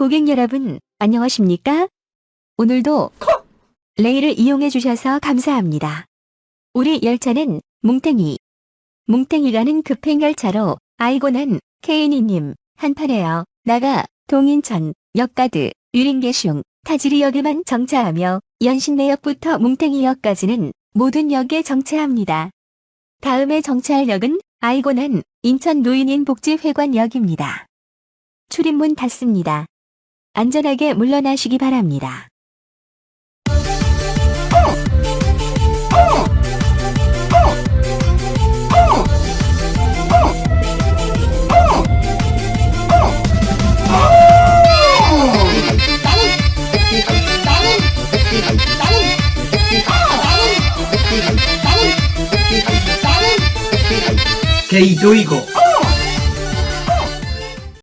고객 여러분, 안녕하십니까? 오늘도 레일을 이용해 주셔서 감사합니다. 우리 열차는 뭉탱이, 뭉탱이라는 급행열차로 아이고 난 케이니님 한판에요. 나가 동인천, 역가드, 유린계슝, 타지리역에만 정차하며 연신내역부터 뭉탱이역까지는 모든 역에 정차합니다. 다음에 정차할 역은 아이고 난 인천 노인인 복지회관역입니다. 출입문 닫습니다. 안전하게 물러나시기 바랍니다. 게이도이고